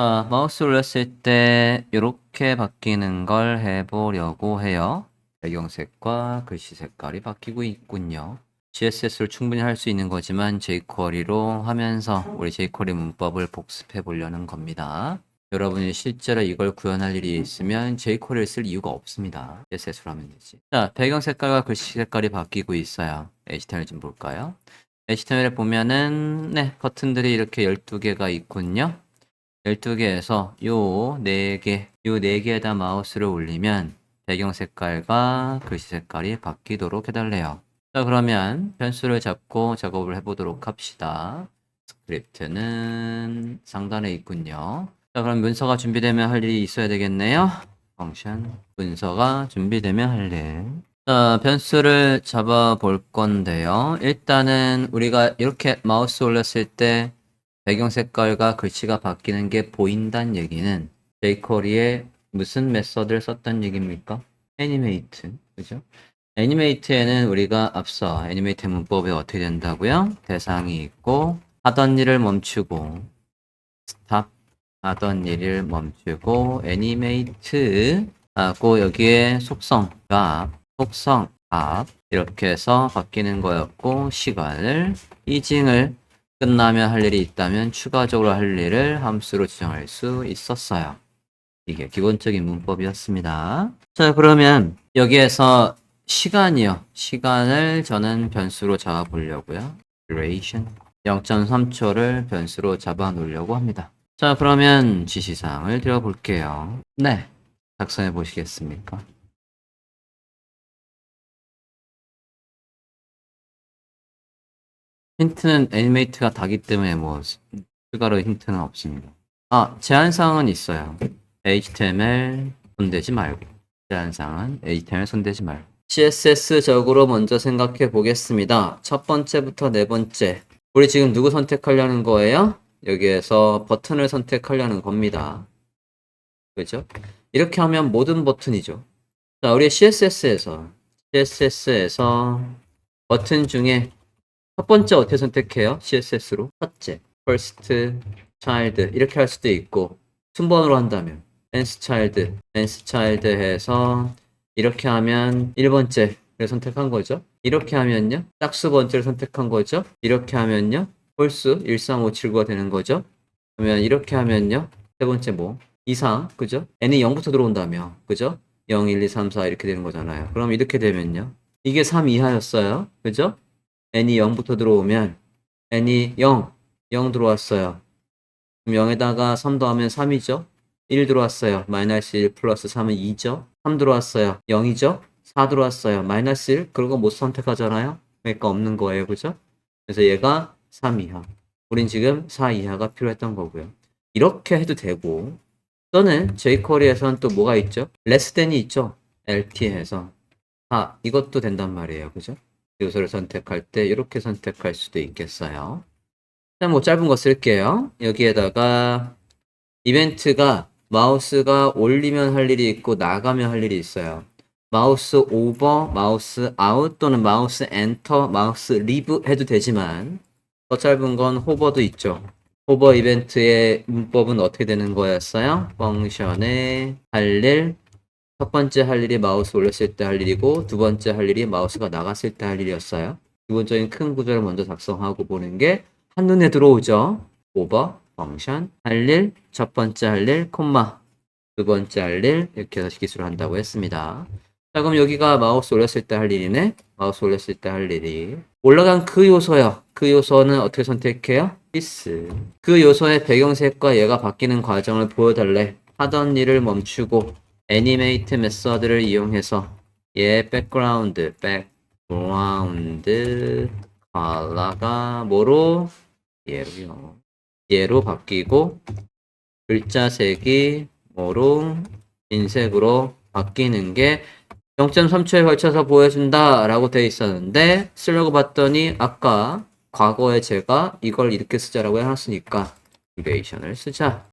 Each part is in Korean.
자, 마우스 올렸을 때 이렇게 바뀌는 걸 해보려고 해요. 배경색과 글씨 색깔이 바뀌고 있군요. CSS로 충분히 할 수 있는 거지만 jQuery로 하면서 우리 jQuery 문법을 복습해 보려는 겁니다. 여러분이 실제로 이걸 구현할 일이 있으면 jQuery를 쓸 이유가 없습니다. CSS로 하면 되지. 자, 배경 색깔과 글씨 색깔이 바뀌고 있어요. HTML 좀 볼까요? HTML에 보면은 네, 버튼들이 이렇게 12개가 있군요. 12개에서 요 4개, 요 4개에다 마우스를 올리면 배경 색깔과 글씨 색깔이 바뀌도록 해달래요. 자, 그러면 변수를 잡고 작업을 해보도록 합시다. 스크립트는 상단에 있군요. 자, 그럼 문서가 준비되면 할 일이 있어야 되겠네요. 펑션 문서가 준비되면 할 일. 자, 변수를 잡아 볼 건데요. 일단은 우리가 이렇게 마우스 올렸을 때 배경 색깔과 글씨가 바뀌는 게 보인다는 얘기는 jQuery에 무슨 메서드를 썼단 얘기입니까? 애니메이트, 그죠? 애니메이트에는 우리가 앞서 애니메이트 문법이 어떻게 된다고요? 대상이 있고 하던 일을 멈추고 스탑 하던 일을 멈추고 애니메이트 하고 여기에 속성 값 속성 값 이렇게 해서 바뀌는 거였고 시간을 이징을 끝나면 할 일이 있다면 추가적으로 할 일을 함수로 지정할 수 있었어요. 이게 기본적인 문법이었습니다. 자, 그러면 여기에서 시간이요. 시간을 저는 변수로 잡아 보려고요. duration 0.3초를 변수로 잡아 놓으려고 합니다. 자, 그러면 지시사항을 드려볼게요. 네. 작성해 보시겠습니까? 힌트는 애니메이트가 다기 때문에 뭐 추가로 힌트는 없습니다. 아, 제한사항은 있어요. HTML 손대지 말고. 제한사항은 HTML 손대지 말고. CSS적으로 먼저 생각해 보겠습니다. 첫 번째부터 네 번째. 우리 지금 누구 선택하려는 거예요? 여기에서 버튼을 선택하려는 겁니다. 그죠? 이렇게 하면 모든 버튼이죠. 자, 우리 CSS에서, CSS에서 버튼 중에 첫 번째 어떻게 선택해요? CSS로. 첫째, first, child 이렇게 할 수도 있고 순번으로 한다면 nth child, nth child 해서 이렇게 하면 1번째를 선택한 거죠. 이렇게 하면요. 짝수 번째를 선택한 거죠. 이렇게 하면요. 홀수 13579가 되는 거죠. 그러면 이렇게 하면요. 세 번째 뭐? 이상, 그죠? n이 0부터 들어온다며, 그죠? 0, 1, 2, 3, 4 이렇게 되는 거잖아요. 그럼 이렇게 되면요. 이게 3 이하였어요. 그죠? N이 0부터 들어오면 n이 0, 0 들어왔어요. 그럼 0에다가 3 더하면 3이죠? 1 들어왔어요. 마이너스 1 플러스 3은 2죠? 3 들어왔어요. 0이죠? 4 들어왔어요. 마이너스 1? 그런 거 못 선택하잖아요? 그러니까 없는 거예요. 그죠? 그래서 얘가 3 이하. 우린 지금 4 이하가 필요했던 거고요. 이렇게 해도 되고 또는 jQuery에서는 또 뭐가 있죠? less than이 있죠? LT에서 아 이것도 된단 말이에요. 그죠? 요소를 선택할 때 이렇게 선택할 수도 있겠어요. 자, 뭐 짧은 거 쓸게요. 여기에다가 이벤트가 마우스가 올리면 할 일이 있고 나가면 할 일이 있어요. 마우스 오버, 마우스 아웃 또는 마우스 엔터, 마우스 리브 해도 되지만 더 짧은 건 호버도 있죠. 호버 이벤트의 문법은 어떻게 되는 거였어요? 펑션에 할 일, 첫 번째 할 일이 마우스 올렸을 때 할 일이고 두 번째 할 일이 마우스가 나갔을 때 할 일이었어요. 기본적인 큰 구조를 먼저 작성하고 보는 게 한눈에 들어오죠. 오버, 펑션, 할 일, 첫 번째 할 일, 콤마, 두 번째 할 일, 이렇게 해서 기술을 한다고 했습니다. 자, 그럼 여기가 마우스 올렸을 때 할 일이네. 마우스 올렸을 때 할 일이. 올라간 그 요소요. 그 요소는 어떻게 선택해요? this. 그 요소의 배경색과 얘가 바뀌는 과정을 보여달래. 하던 일을 멈추고 애니메이트 메서드를 이용해서 얘 백그라운드, 백그라운드 컬러가 뭐로? 얘로요. 얘로 바뀌고 글자 색이 뭐로? 흰색으로 바뀌는 게 0.3초에 걸쳐서 보여준다 라고 되어 있었는데 쓰려고 봤더니 아까 과거에 제가 이걸 이렇게 쓰자라고 해놨으니까 듀레이션을 쓰자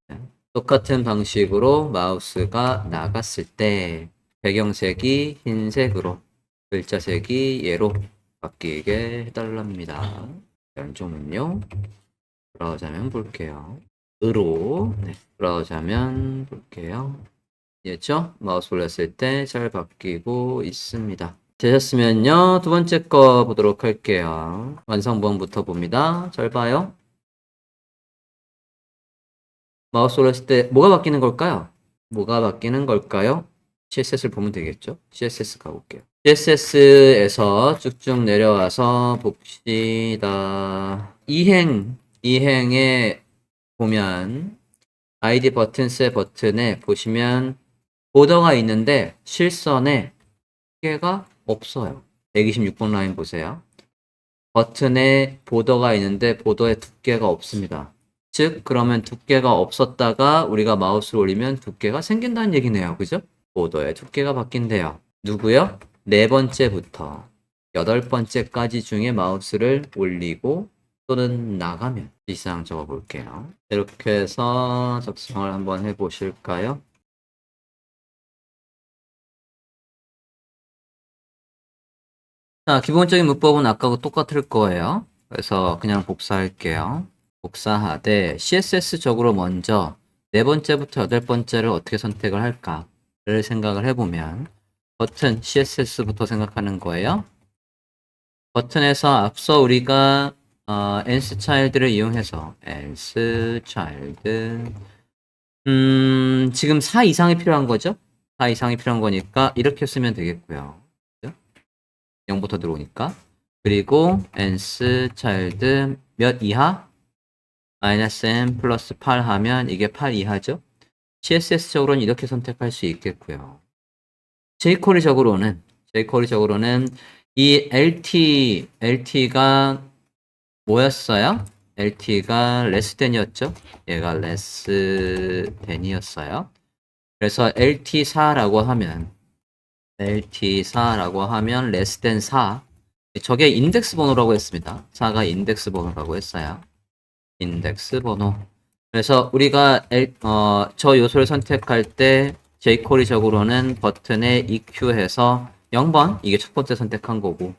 똑같은 방식으로 마우스가 나갔을 때 배경색이 흰색으로 글자색이 얘로 바뀌게 해달랍니다 연종은요 들어가자면 볼게요 으로 네, 돌아오자면 볼게요. 이해했죠? 마우스 올렸을 때 잘 바뀌고 있습니다. 되셨으면요. 두 번째 거 보도록 할게요. 완성본부터 봅니다. 잘 봐요. 마우스 올렸을 때 뭐가 바뀌는 걸까요? 뭐가 바뀌는 걸까요? CSS를 보면 되겠죠? CSS 가볼게요. CSS에서 쭉쭉 내려와서 봅시다. 이행, 이행에 보면 ID 버튼, 세 버튼에 보시면 보더가 있는데 실선에 두께가 없어요. 126번 라인 보세요. 버튼에 보더가 있는데 보더에 두께가 없습니다. 즉 그러면 두께가 없었다가 우리가 마우스를 올리면 두께가 생긴다는 얘기네요. 그죠? 보더의 두께가 바뀐대요. 누구요? 네 번째부터 여덟 번째까지 중에 마우스를 올리고 또는 나가면 이상 적어 볼게요. 이렇게 해서 작성을 한번 해 보실까요? 자, 기본적인 문법은 아까하고 똑같을 거예요. 그래서 그냥 복사할게요. 복사하되 CSS적으로 먼저 네 번째부터 여덟 번째를 어떻게 선택을 할까를 생각을 해보면 버튼 CSS부터 생각하는 거예요. 버튼에서 앞서 우리가 어, else child를 이용해서 else child 음, 지금 4 이상이 필요한 거죠? 4 이상이 필요한 거니까 이렇게 쓰면 되겠고요. 0부터 들어오니까 그리고 else child 몇 이하? 마이너스 n 플러스 8 하면 이게 8 이하죠? CSS적으로는 이렇게 선택할 수 있겠고요. jQuery적으로는 jQuery적으로는 이 LT LT가 뭐였어요? LT가 less than이었죠? 얘가 less than이었어요. 그래서 LT4라고 하면 LT4라고 하면 less than 4 저게 인덱스 번호라고 했습니다. 4가 인덱스 번호라고 했어요. 인덱스 번호. 그래서 우리가 L, 어, 저 요소를 선택할 때 jQuery적으로는 버튼에 EQ해서 0번 이게 첫 번째 선택한 거고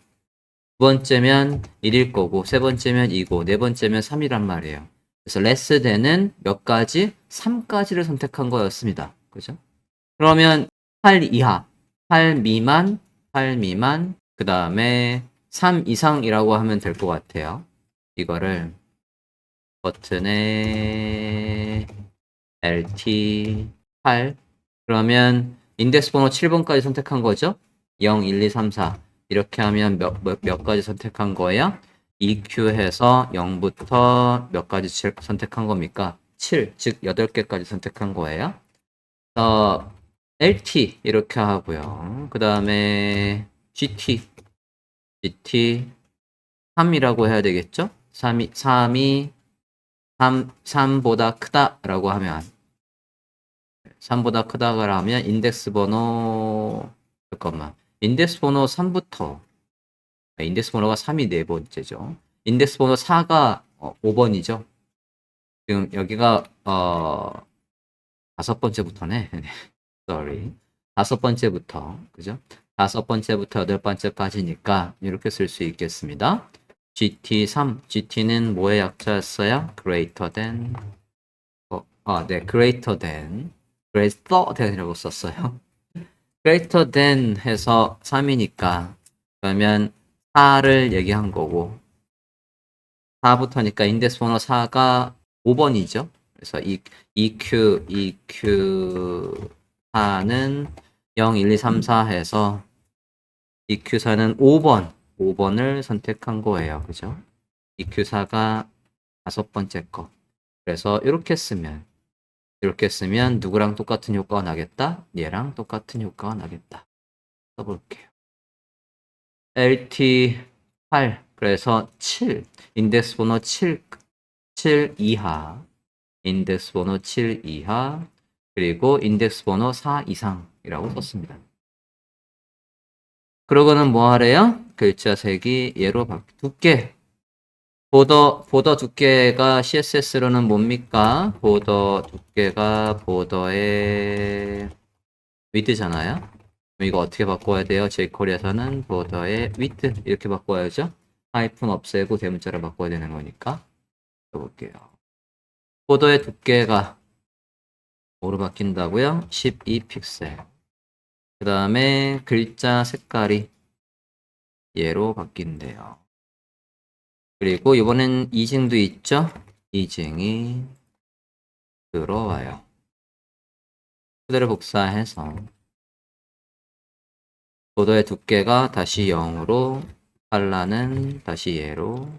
두 번째면 1일 거고 세 번째면 2고 네 번째면 3이란 말이에요. 그래서 less than은 몇 가지? 3까지를 선택한 거였습니다. 그죠? 그러면 8 이하, 8 미만, 8 미만, 그 다음에 3 이상이라고 하면 될 것 같아요. 이거를 버튼에 LT 8 그러면 인덱스 번호 7번까지 선택한 거죠? 0, 1, 2, 3, 4 이렇게 하면 몇, 몇, 몇 가지 선택한 거예요? EQ 해서 0부터 몇 가지 칠- 선택한 겁니까? 7, 즉 8개까지 선택한 거예요. 어, LT 이렇게 하고요. 그 다음에 GT, GT 3이라고 해야 되겠죠? 3이, 3이 3, 3보다 크다라고 하면 3보다 크다고 하면 인덱스 번호 잠깐만 인덱스 번호 3부터 인덱스 번호가 3이 네 번째죠. 인덱스 번호 4가 어, 5번이죠. 지금 여기가 어 다섯 번째부터네. sorry. 다섯 번째부터 그죠? 다섯 번째부터 여덟 번째까지니까 이렇게 쓸 수 있겠습니다. GT3, GT는 뭐의 약자였어요? greater than 어, 아, 네, greater than greater than이라고 썼어요. greater than 해서 3이니까 그러면 4를 얘기한 거고 4부터니까 인덱스 번호 4가 5번이죠. 그래서 이 EQ, EQ 4는 0, 1, 2, 3, 4 해서 EQ4는 5번, 5번을 선택한 거예요. 그죠? EQ4가 다섯 번째 거. 그래서 이렇게 쓰면, 이렇게 쓰면 누구랑 똑같은 효과가 나겠다? 얘랑 똑같은 효과가 나겠다. 써볼게요. LT8, 그래서 7, 인덱스 번호 7, 7 이하, 인덱스 번호 7 이하, 그리고 인덱스 번호 4 이상이라고 썼습니다. 그러고는 뭐 하래요? 글자 색이 얘로 바 두께. 보더, 보더 두께가 CSS로는 뭡니까? 보더 두께가 보더의 위드잖아요. 이거 어떻게 바꿔야 돼요? jQuery에서는 보더의 width 이렇게 바꿔야죠. 하이픈 없애고 대문자를 바꿔야 되는 거니까. 해볼게요. 보도의 두께가 뭐로 바뀐다고요? 12 픽셀. 그 다음에 글자 색깔이 얘로 바뀐대요. 그리고 이번엔 이징도 있죠? 이징이 들어와요. 그대로 복사해서 보도의 두께가 다시 0으로 칼라는 다시 얘로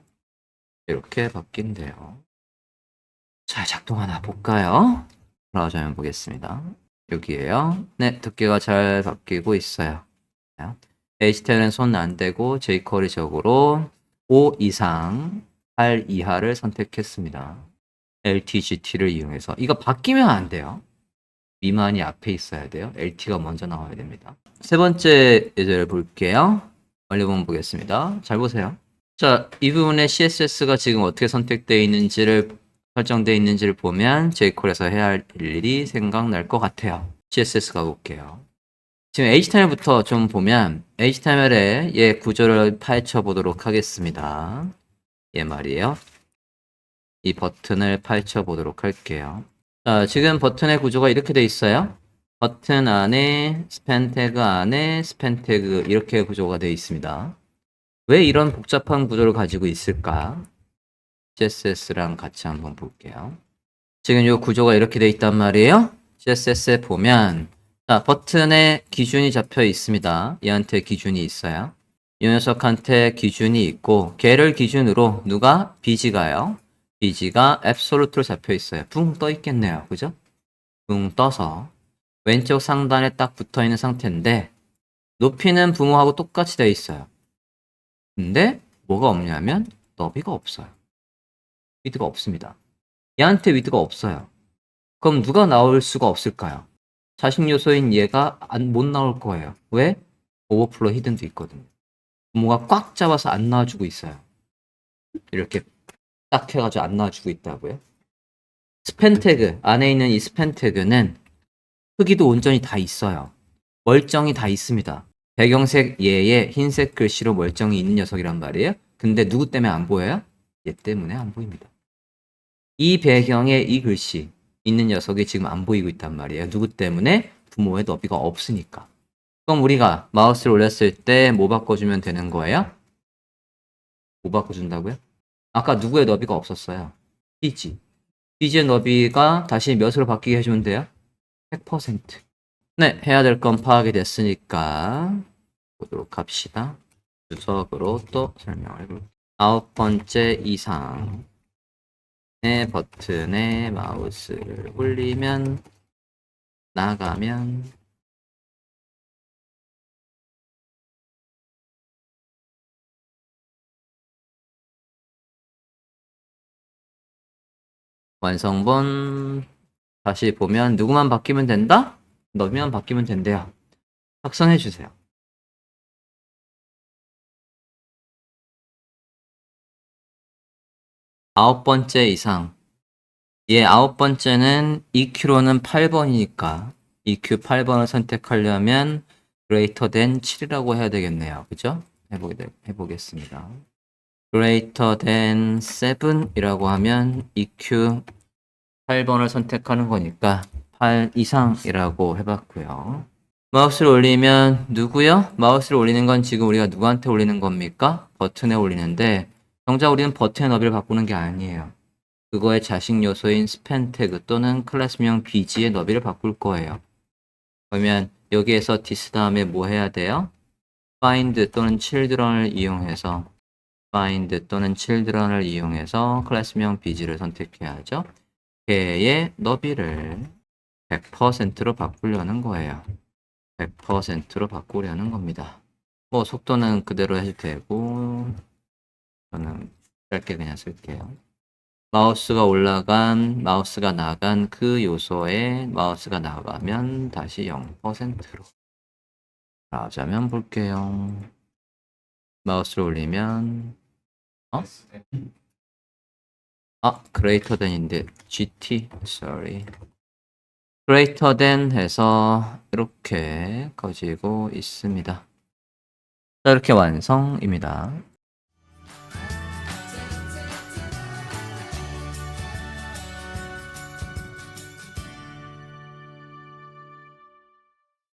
이렇게 바뀐대요. 잘 작동하나 볼까요? 브라우저 면 보겠습니다. 여기에요. 네, 두께가 잘 바뀌고 있어요. HTML은 손 안 대고 jQuery 적으로 5 이상 8 이하를 선택했습니다. LTGT를 이용해서 이거 바뀌면 안 돼요. 미만이 앞에 있어야 돼요. LT가 먼저 나와야 됩니다. 세 번째 예제를 볼게요. 완료본 보겠습니다. 잘 보세요. 자, 이 부분에 CSS가 지금 어떻게 선택되어 있는지를 설정되어 있는지를 보면 jQuery에서 해야 할 일이 생각날 것 같아요. CSS 가볼게요. 지금 HTML부터 좀 보면 HTML의 얘 구조를 파헤쳐 보도록 하겠습니다. 얘 말이에요. 이 버튼을 파헤쳐 보도록 할게요. 자, 지금 버튼의 구조가 이렇게 돼 있어요. 버튼 안에 스팬 태그 안에 스팬 태그 이렇게 구조가 되어 있습니다. 왜 이런 복잡한 구조를 가지고 있을까? CSS랑 같이 한번 볼게요. 지금 이 구조가 이렇게 되어 있단 말이에요. CSS에 보면 자, 버튼에 기준이 잡혀 있습니다. 얘한테 기준이 있어요. 이 녀석한테 기준이 있고 걔를 기준으로 누가 비지가요. 비지가 앱솔루트로 잡혀 있어요. 붕 떠 있겠네요. 그죠? 붕 떠서 왼쪽 상단에 딱 붙어 있는 상태인데 높이는 붕어하고 똑같이 되어 있어요. 근데 뭐가 없냐면 너비가 없어요. 위드가 없습니다. 얘한테 위드가 없어요. 그럼 누가 나올 수가 없을까요? 자식 요소인 얘가 안, 못 나올 거예요. 왜? 오버플로 히든도 있거든요. 뭐가 꽉 잡아서 안 나와주고 있어요. 이렇게 딱 해가지고 안 나와주고 있다고요. 스팬 태그, 안에 있는 이 스팬 태그는 크기도 온전히 다 있어요. 멀쩡히 다 있습니다. 배경색 얘에 흰색 글씨로 멀쩡히 있는 녀석이란 말이에요. 근데 누구 때문에 안 보여요? 얘 때문에 안 보입니다. 이 배경에 이 글씨 있는 녀석이 지금 안 보이고 있단 말이에요. 누구 때문에? 부모의 너비가 없으니까. 그럼 우리가 마우스를 올렸을 때 뭐 바꿔주면 되는 거예요? 뭐 바꿔준다고요? 아까 누구의 너비가 없었어요? 삐지. 삐지의 너비가 다시 몇으로 바뀌게 해주면 돼요? 100%. 네, 해야 될 건 파악이 됐으니까 보도록 합시다. 주석으로 또 설명을 해볼게요. 아홉 번째 이상 의 버튼에 마우스를 올리면 나가면 완성본 다시 보면 누구만 바뀌면 된다? 너만 바뀌면 된대요. 작성해 주세요. 아홉 번째 이상. 예, 아홉 번째는 EQ로는 8번이니까 EQ 8번을 선택하려면 greater than 7이라고 해야 되겠네요. 그죠? 해보, 해보겠습니다. greater than 7이라고 하면 EQ 8번을 선택하는 거니까 8 이상이라고 해봤고요. 마우스를 올리면 누구요? 마우스를 올리는 건 지금 우리가 누구한테 올리는 겁니까? 버튼에 올리는데 정작 우리는 버튼의 너비를 바꾸는 게 아니에요. 그거의 자식 요소인 스팬 태그 또는 클래스명 bg의 너비를 바꿀 거예요. 그러면 여기에서 this 다음에 뭐 해야 돼요? find 또는 children을 이용해서 find 또는 children을 이용해서 클래스명 bg를 선택해야죠. 걔의 너비를 100%로 바꾸려는 거예요. 100%로 바꾸려는 겁니다. 뭐 속도는 그대로 해도 되고 저는 짧게 그냥 쓸게요. 마우스가 올라간, 마우스가 나간 그 요소에 마우스가 나가면 다시 0%로. 하자면 볼게요. 마우스를 올리면, 어? 아, greater than인데, GT, sorry. greater than 해서 이렇게 가지고 있습니다. 자, 이렇게 완성입니다.